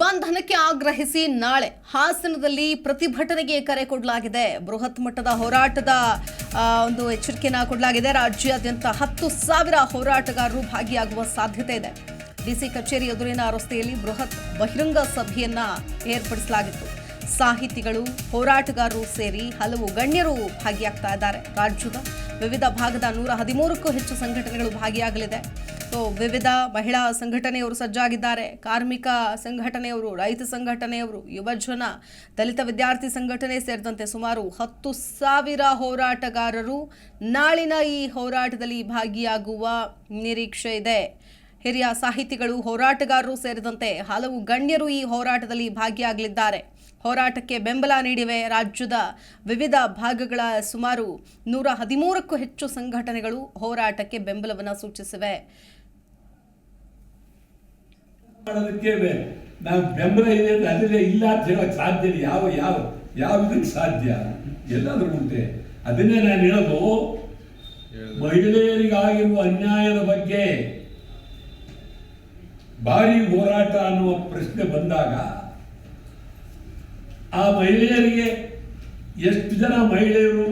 ಬಂಧನಕ್ಕೆ ಆಗ್ರಹಿಸಿ ನಾಳೆ ಹಾಸನದಲ್ಲಿ ಪ್ರತಿಭಟನೆಗೆ ಕರೆ ಕೊಡಲಾಗಿದೆ. ಬೃಹತ್ ಮಟ್ಟದ ಹೋರಾಟದ ಒಂದು ಎಚ್ಚರಿಕೆಯನ್ನು ಕೊಡಲಾಗಿದೆ. ರಾಜ್ಯಾದ್ಯಂತ ಹತ್ತು ಸಾವಿರ ಹೋರಾಟಗಾರರು ಭಾಗಿಯಾಗುವ ಸಾಧ್ಯತೆ ಇದೆ. ಡಿಸಿ ಕಚೇರಿ ಎದುರಿನ ರಸ್ತೆಯಲ್ಲಿ ಬೃಹತ್ ಬಹಿರಂಗ ಸಭೆಯನ್ನ ಏರ್ಪಡಿಸಲಾಗಿತ್ತು. ಸಾಹಿತಿಗಳು, ಹೋರಾಟಗಾರರು ಸೇರಿ ಹಲವು ಗಣ್ಯರು ಭಾಗಿಯಾಗ್ತಾ ಇದ್ದಾರೆ. ರಾಜ್ಯದ ವಿವಿಧ ಭಾಗದ ನೂರ ಹದಿಮೂರಕ್ಕೂ ಹೆಚ್ಚು ಸಂಘಟನೆಗಳು ಭಾಗಿಯಾಗಲಿದೆ. ಸೊ ವಿವಿಧ ಮಹಿಳಾ ಸಂಘಟನೆಯವರು ಸಜ್ಜಾಗಿದ್ದಾರೆ. ಕಾರ್ಮಿಕ ಸಂಘಟನೆಯವರು, ರೈತ ಸಂಘಟನೆಯವರು, ಯುವಜನ, ದಲಿತ ವಿದ್ಯಾರ್ಥಿ ಸಂಘಟನೆ ಸೇರಿದಂತೆ ಸುಮಾರು ಹತ್ತು ಸಾವಿರ ಹೋರಾಟಗಾರರು ನಾಳಿನ ಈ ಹೋರಾಟದಲ್ಲಿ ಭಾಗಿಯಾಗುವ ನಿರೀಕ್ಷೆ ಇದೆ. ಹಿರಿಯ ಸಾಹಿತಿಗಳು, ಹೋರಾಟಗಾರರು ಸೇರಿದಂತೆ ಹಲವು ಗಣ್ಯರು ಈ ಹೋರಾಟದಲ್ಲಿ ಭಾಗಿಯಾಗಲಿದ್ದಾರೆ. ಹೋರಾಟಕ್ಕೆ ಬೆಂಬಲ ನೀಡಿವೆ ರಾಜ್ಯದ ವಿವಿಧ ಭಾಗಗಳ ಸುಮಾರು ನೂರ ಹದಿಮೂರಕ್ಕೂ ಹೆಚ್ಚು ಸಂಘಟನೆಗಳು ಹೋರಾಟಕ್ಕೆ ಬೆಂಬಲವನ್ನು ಸೂಚಿಸಿವೆ. ಬೆಂಬಲ ಇದೆ ಇಲ್ಲ ಸಾಧ್ಯ ಯಾವ ಯಾವ ಯಾವ ಸಾಧ್ಯ? ಎಲ್ಲಾದರೂ ಉಂಟೆ. ಅದನ್ನೇ ನಾನು ಹೇಳೋದು. ಮಹಿಳೆಯರಿಗಾಗಿರುವ ಅನ್ಯಾಯದ ಬಗ್ಗೆ ಭಾರಿ ಹೋರಾಟ ಅನ್ನುವ ಪ್ರಶ್ನೆ ಬಂದಾಗ ಆ ಮಹಿಳೆಯರಿಗೆ ಎಷ್ಟು ಜನ ಮಹಿಳೆಯರು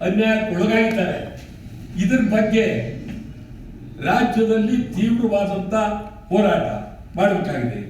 ಅನ್ಯಾಯಕ್ಕೆ ಒಳಗಾಗಿದ್ದಾರೆ ಇದ್ರ ಬಗ್ಗೆ ರಾಜ್ಯದಲ್ಲಿ ತೀವ್ರವಾದಂಥ ಹೋರಾಟ ಮಾಡಬೇಕಾಗಿದೆ.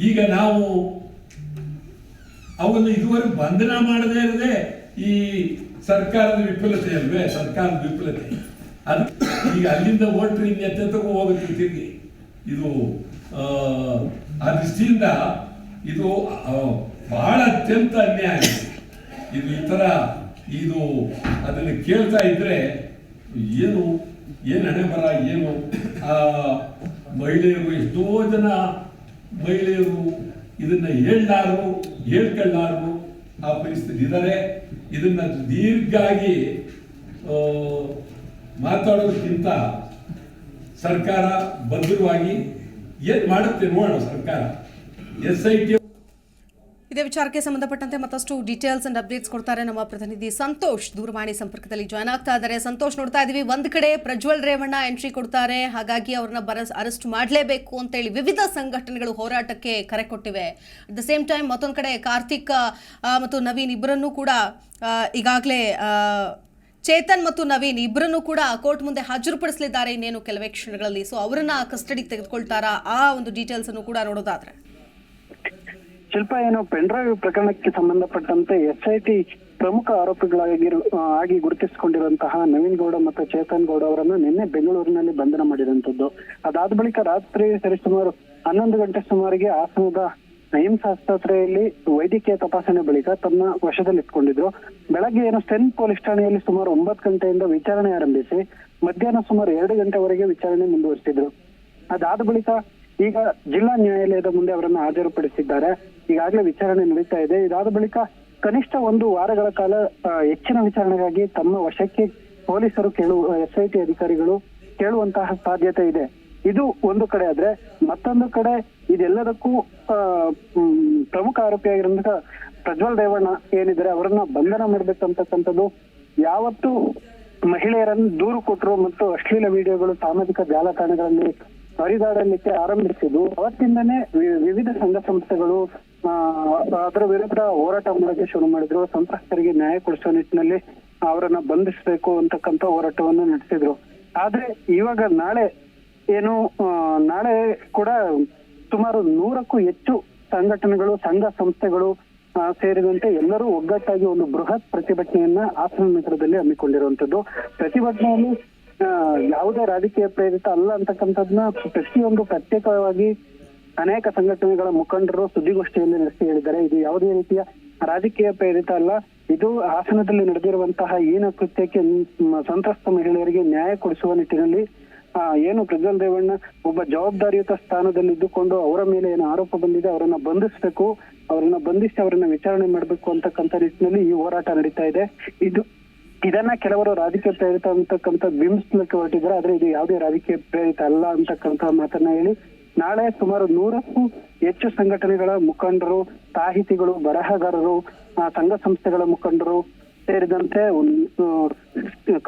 ಈಗ ನಾವು ಅವನ್ನ ಇದುವರೆಗೂ ಬಂಧನ ಮಾಡದೇ ಇರದೆ ಈ ಸರ್ಕಾರದ ವಿಫಲತೆ ಅಲ್ವೇ? ಸರ್ಕಾರದ ವಿಫಲತೆ. ಅದು ಈಗ ಅಲ್ಲಿಂದ ಓಟ್ರಿ ಎತ್ತೆತ್ತಕ್ಕೂ ಹೋಗುತ್ತೆ ತಿರುಗಿ. ಇದು ಆ, ದೃಷ್ಟಿಯಿಂದ ಇದು ಬಹಳ ಅತ್ಯಂತ ಅನ್ಯಾಯ. ಇದು ಈ ಥರ ಇದು ಅದನ್ನು ಕೇಳ್ತಾ ಇದ್ರೆ ಏನು ಏನು ಹಣೆ ಬರ ಏನು? ಆ ಮಹಿಳೆಯರು ಎಷ್ಟೋ ಜನ ಮಹಿಳೆಯರು ಇದನ್ನ ಹೇಳಲಾರು ಹೇಳ್ಕೊಳ್ಳಾರು ಆ ಪರಿಸ್ಥಿತಿ ಇದ್ದಾರೆ ಇದನ್ನ ದೀರ್ಘಾಗಿ ಆ, ಮಾತಾಡೋದಕ್ಕಿಂತ ಸರ್ಕಾರ ಭದ್ರವಾಗಿ ಏನು ಮಾಡುತ್ತೆ ನೋಡೋಣ ಸರ್ಕಾರ. ಎಸ್ ಐ ಟಿ ಇದೇ ವಿಚಾರಕ್ಕೆ ಸಂಬಂಧಪಟ್ಟಂತೆ ಮತ್ತಷ್ಟು ಡೀಟೇಲ್ಸ್ ಅಂಡ್ ಅಪ್ಡೇಟ್ಸ್ ಕೊಡ್ತಾರೆ ನಮ್ಮ ಪ್ರತಿನಿಧಿ ಸಂತೋಷ್. ದೂರವಾಣಿ ಸಂಪರ್ಕದಲ್ಲಿ ಜಾಯ್ನ್ ಆಗ್ತಾ ಇದ್ದಾರೆ. ಸಂತೋಷ್, ನೋಡ್ತಾ ಇದೀವಿ. ಒಂದ್ ಕಡೆ ಪ್ರಜ್ವಲ್ ರೇವಣ್ಣ ಎಂಟ್ರಿ ಕೊಡ್ತಾರೆ. ಹಾಗಾಗಿ ಅವ್ರನ್ನ ಅರೆಸ್ಟ್ ಮಾಡಲೇಬೇಕು ಅಂತೇಳಿ ವಿವಿಧ ಸಂಘಟನೆಗಳು ಹೋರಾಟಕ್ಕೆ ಕರೆ ಕೊಟ್ಟಿವೆ. ಅಟ್ ದ ಸೇಮ್ ಟೈಮ್ ಮತ್ತೊಂದು ಕಡೆ ಕಾರ್ತಿಕ್ ಮತ್ತು ನವೀನ್ ಇಬ್ಬರನ್ನೂ ಕೂಡ ಈಗಾಗಲೇ ಚೇತನ್ ಮತ್ತು ನವೀನ್ ಇಬ್ಬರನ್ನು ಕೂಡ ಕೋರ್ಟ್ ಮುಂದೆ ಹಾಜರುಪಡಿಸಲಿದ್ದಾರೆ ಇನ್ನೇನು ಕೆಲವೇ ಕ್ಷಣಗಳಲ್ಲಿ. ಸೊ ಅವರನ್ನ ಕಸ್ಟಡಿಗೆ ತೆಗೆದುಕೊಳ್ತಾರಾ? ಆ ಒಂದು ಡೀಟೇಲ್ಸ್ ಅನ್ನು ಕೂಡ ನೋಡೋದಾದ್ರೆ. ಶಿಲ್ಪ ಏನು ಪೆನ್ಡ್ರೈವ್ ಪ್ರಕರಣಕ್ಕೆ ಸಂಬಂಧಪಟ್ಟಂತೆ ಎಸ್ಐಟಿ ಪ್ರಮುಖ ಆರೋಪಿಗಳಾಗಿ ಆಗಿ ಗುರುತಿಸಿಕೊಂಡಿರುವಂತಹ ನವೀನ್ ಗೌಡ ಮತ್ತು ಚೇತನ್ ಗೌಡ ಅವರನ್ನು ನಿನ್ನೆ ಬೆಂಗಳೂರಿನಲ್ಲಿ ಬಂಧನ ಮಾಡಿರುವಂತದ್ದು ಅದಾದ ಬಳಿಕ ರಾತ್ರಿ ಸರಿಸುಮಾರು ಹನ್ನೊಂದು ಗಂಟೆ ಸುಮಾರಿಗೆ ಹಾಸನದ ಏಮ್ಸ್ ಆಸ್ಪತ್ರೆಯಲ್ಲಿ ವೈದ್ಯಕೀಯ ತಪಾಸಣೆ ಬಳಿಕ ತನ್ನ ವಶದಲ್ಲಿ ಇಟ್ಕೊಂಡಿದ್ರು. ಬೆಳಗ್ಗೆ ಏನು ಸ್ಟೆನ್ ಪೊಲೀಸ್ ಠಾಣೆಯಲ್ಲಿ ಸುಮಾರು ಒಂಬತ್ತು ಗಂಟೆಯಿಂದ ವಿಚಾರಣೆ ಆರಂಭಿಸಿ ಮಧ್ಯಾಹ್ನ ಸುಮಾರು ಎರಡು ಗಂಟೆವರೆಗೆ ವಿಚಾರಣೆ ಮುಂದುವರಿಸಿದ್ರು. ಅದಾದ ಬಳಿಕ ಈಗ ಜಿಲ್ಲಾ ನ್ಯಾಯಾಲಯದ ಮುಂದೆ ಅವರನ್ನ ಹಾಜರುಪಡಿಸಿದ್ದಾರೆ. ಈಗಾಗಲೇ ವಿಚಾರಣೆ ನಡೀತಾ ಇದೆ. ಇದಾದ ಬಳಿಕ ಕನಿಷ್ಠ ಒಂದು ವಾರಗಳ ಕಾಲ ಹೆಚ್ಚಿನ ವಿಚಾರಣೆಗಾಗಿ ತಮ್ಮ ವಶಕ್ಕೆ ಪೊಲೀಸರು ಕೇಳುವ ಎಸ್ಐಟಿ ಅಧಿಕಾರಿಗಳು ಕೇಳುವಂತಹ ಸಾಧ್ಯತೆ ಇದೆ. ಇದು ಒಂದು ಕಡೆ ಆದ್ರೆ ಮತ್ತೊಂದು ಕಡೆ ಇದೆಲ್ಲದಕ್ಕೂ ಪ್ರಮುಖ ಆರೋಪಿಯಾಗಿರುವಂತಹ ಪ್ರಜ್ವಲ್ ರೇವಣ್ಣ ಏನಿದ್ರೆ ಅವರನ್ನ ಬಂಧನ ಮಾಡ್ಬೇಕಂತಕ್ಕಂಥದ್ದು ಯಾವತ್ತು ಮಹಿಳೆಯರನ್ನು ದೂರು ಕೊಟ್ಟರು ಮತ್ತು ಅಶ್ಲೀಲ ವಿಡಿಯೋಗಳು ಸಾಮಾಜಿಕ ಜಾಲತಾಣಗಳಲ್ಲಿ ಹರಿದಾಡಲಿಕ್ಕೆ ಆರಂಭಿಸಿದ್ದು. ಅವತ್ತಿಂದನೇ ವಿವಿಧ ಸಂಘ ಸಂಸ್ಥೆಗಳು ಅದರ ವಿರುದ್ಧ ಹೋರಾಟ ಮಾಡೋಕೆ ಶುರು ಮಾಡಿದ್ರು. ಸಂತ್ರಸ್ತರಿಗೆ ನ್ಯಾಯ ಕೊಡಿಸುವ ನಿಟ್ಟಿನಲ್ಲಿ ಅವರನ್ನ ಬಂಧಿಸಬೇಕು ಅಂತಕ್ಕಂಥ ಹೋರಾಟವನ್ನು ನಡೆಸಿದ್ರು. ಆದ್ರೆ ಇವಾಗ ನಾಳೆ ಏನು ನಾಳೆ ಕೂಡ ಸುಮಾರು ನೂರಕ್ಕೂ ಹೆಚ್ಚು ಸಂಘಟನೆಗಳು, ಸಂಘ ಸಂಸ್ಥೆಗಳು ಸೇರಿದಂತೆ ಎಲ್ಲರೂ ಒಗ್ಗಟ್ಟಾಗಿ ಒಂದು ಬೃಹತ್ ಪ್ರತಿಭಟನೆಯನ್ನ ಹಾಸನ ನಗರದಲ್ಲಿ ಹಮ್ಮಿಕೊಂಡಿರುವಂತದ್ದು ಪ್ರತಿಭಟನೆಯಲ್ಲಿ ಯಾವುದೇ ರಾಜಕೀಯ ಪ್ರೇರಿತ ಅಲ್ಲ ಅಂತಕ್ಕಂಥದ್ನ ಪ್ರತಿಯೊಂದು ಪ್ರತ್ಯೇಕವಾಗಿ ಅನೇಕ ಸಂಘಟನೆಗಳ ಮುಖಂಡರು ಸುದ್ದಿಗೋಷ್ಠಿಯಲ್ಲಿ ನಡೆಸಿ ಹೇಳಿದ್ದಾರೆ. ಇದು ಯಾವುದೇ ರೀತಿಯ ರಾಜಕೀಯ ಪ್ರೇರಿತ ಅಲ್ಲ. ಇದು ಹಾಸನದಲ್ಲಿ ನಡೆದಿರುವಂತಹ ಏನು ಕೃತ್ಯಕ್ಕೆ ಸಂತ್ರಸ್ತ ಮಹಿಳೆಯರಿಗೆ ನ್ಯಾಯ ಕೊಡಿಸುವ ನಿಟ್ಟಿನಲ್ಲಿ ಏನು ಪ್ರಜ್ವಲ್ ರೇವಣ್ಣ ಒಬ್ಬ ಜವಾಬ್ದಾರಿಯುತ ಸ್ಥಾನದಲ್ಲಿ ಇದ್ದುಕೊಂಡು ಅವರ ಮೇಲೆ ಏನು ಆರೋಪ ಬಂದಿದೆ, ಅವರನ್ನ ಬಂಧಿಸಬೇಕು, ಅವರನ್ನ ಬಂಧಿಸಿ ಅವರನ್ನ ವಿಚಾರಣೆ ಮಾಡಬೇಕು ಅಂತಕ್ಕಂಥ ನಿಟ್ಟಿನಲ್ಲಿ ಈ ಹೋರಾಟ ನಡೀತಾ ಇದೆ. ಇದು ಇದನ್ನ ಕೆಲವರು ರಾಜಕೀಯ ಪ್ರೇರಿತ ಅಂತಕ್ಕಂಥ ಬಿಂಬಿಸ್ಲಿಕ್ಕೆ ಹೊರಟಿದ್ದಾರೆ. ಆದ್ರೆ ಇದು ಯಾವುದೇ ರಾಜಕೀಯ ಪ್ರೇರಿತ ಅಲ್ಲ ಅಂತಕ್ಕಂಥ ಮಾತನ್ನ ಹೇಳಿ ನಾಳೆ ಸುಮಾರು ನೂರಕ್ಕೂ ಹೆಚ್ಚು ಸಂಘಟನೆಗಳ ಮುಖಂಡರು, ಸಾಹಿತಿಗಳು, ಬರಹಗಾರರು ಸಂಘ ಸಂಸ್ಥೆಗಳ ಮುಖಂಡರು ಸೇರಿದಂತೆ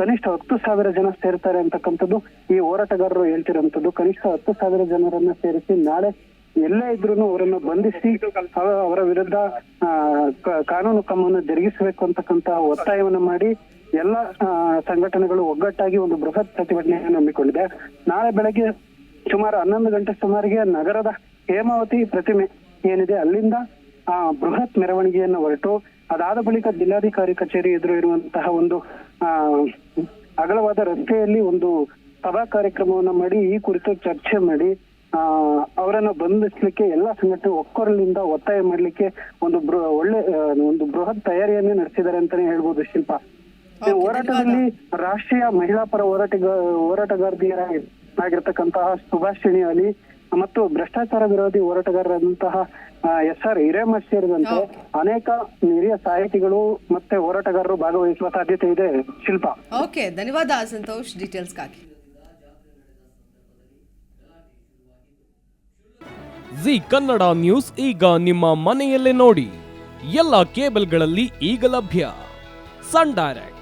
ಕನಿಷ್ಠ ಹತ್ತು ಸಾವಿರ ಜನ ಸೇರ್ತಾರೆ ಅಂತಕ್ಕಂಥದ್ದು ಈ ಹೋರಾಟಗಾರರು ಹೇಳ್ತಿರೋಂಥದ್ದು ಕನಿಷ್ಠ ಹತ್ತು ಸಾವಿರ ಜನರನ್ನ ಸೇರಿಸಿ ನಾಳೆ ಎಲ್ಲೇ ಇದ್ರು ಅವರನ್ನು ಬಂಧಿಸಿ ಅವರ ವಿರುದ್ಧ ಕಾನೂನು ಕ್ರಮವನ್ನು ಜರುಗಿಸಬೇಕು ಅಂತಕ್ಕಂತಹ ಒತ್ತಾಯವನ್ನ ಮಾಡಿ ಎಲ್ಲ ಸಂಘಟನೆಗಳು ಒಗ್ಗಟ್ಟಾಗಿ ಒಂದು ಬೃಹತ್ ಪ್ರತಿಭಟನೆಯನ್ನು ಹಮ್ಮಿಕೊಂಡಿದೆ. ನಾಳೆ ಬೆಳಗ್ಗೆ ಸುಮಾರು ಹನ್ನೊಂದು ಗಂಟೆ ಸುಮಾರಿಗೆ ನಗರದ ಹೇಮಾವತಿ ಪ್ರತಿಮೆ ಏನಿದೆ, ಅಲ್ಲಿಂದ ಆ ಬೃಹತ್ ಮೆರವಣಿಗೆಯನ್ನು ಹೊರಟು, ಅದಾದ ಬಳಿಕ ಜಿಲ್ಲಾಧಿಕಾರಿ ಕಚೇರಿ ಎದುರು ಇರುವಂತಹ ಒಂದು, ಆ, ಅಗಲವಾದ ರಸ್ತೆಯಲ್ಲಿ ಒಂದು ಸಭಾ ಕಾರ್ಯಕ್ರಮವನ್ನ ಮಾಡಿ, ಈ ಕುರಿತು ಚರ್ಚೆ ಮಾಡಿ, ಆ, ಅವರನ್ನ ಬಂಧಿಸ್ಲಿಕ್ಕೆ ಎಲ್ಲಾ ಸಂಘಟನೆ ಒಕ್ಕೊರಲಿಂದ ಒತ್ತಾಯ ಮಾಡ್ಲಿಕ್ಕೆ ಒಂದು ಒಳ್ಳೆ ಒಂದು ಬೃಹತ್ ತಯಾರಿಯನ್ನೇ ನಡೆಸಿದ್ದಾರೆ ಅಂತಾನೆ ಹೇಳ್ಬೋದು ಶಿಲ್ಪ. ಹೋರಾಟದಲ್ಲಿ ರಾಷ್ಟ್ರೀಯ ಮಹಿಳಾ ಪರ ಹೋರಾಟಗ ಹೋರಾಟಗಾರ್ತಿಯರ ಆಗಿರ್ತಕ್ಕಂತಹ ಸುಭಾಷಿಣಿ ಅಲಿ ಮತ್ತು ಭ್ರಷ್ಟಾಚಾರ ವಿರೋಧಿ ಹೋರಾಟಗಾರರಾದಂತಹ ಎಸ್ ಆರ್ ಹಿರೇಮ ಸೇರಿದಂತೆ ಅನೇಕ ಹಿರಿಯ ಸಾಹಿತಿಗಳು ಮತ್ತೆ ಹೋರಾಟಗಾರರು ಭಾಗವಹಿಸುವ ಸಾಧ್ಯತೆ ಇದೆ. ಶಿಲ್ಪ. ಓಕೆ ಧನ್ಯವಾದ ಸಂತೋಷ್ ಡೀಟೇಲ್ಸ್ಗಾಗಿ ಜಿ ಕನ್ನಡ ನ್ಯೂಸ್ ಈಗ ನಿಮ್ಮ ಮನೆಯಲ್ಲೇ ನೋಡಿ. ಎಲ್ಲ ಕೇಬಲ್ಗಳಲ್ಲಿ ಈಗ ಲಭ್ಯ. Sun Direct.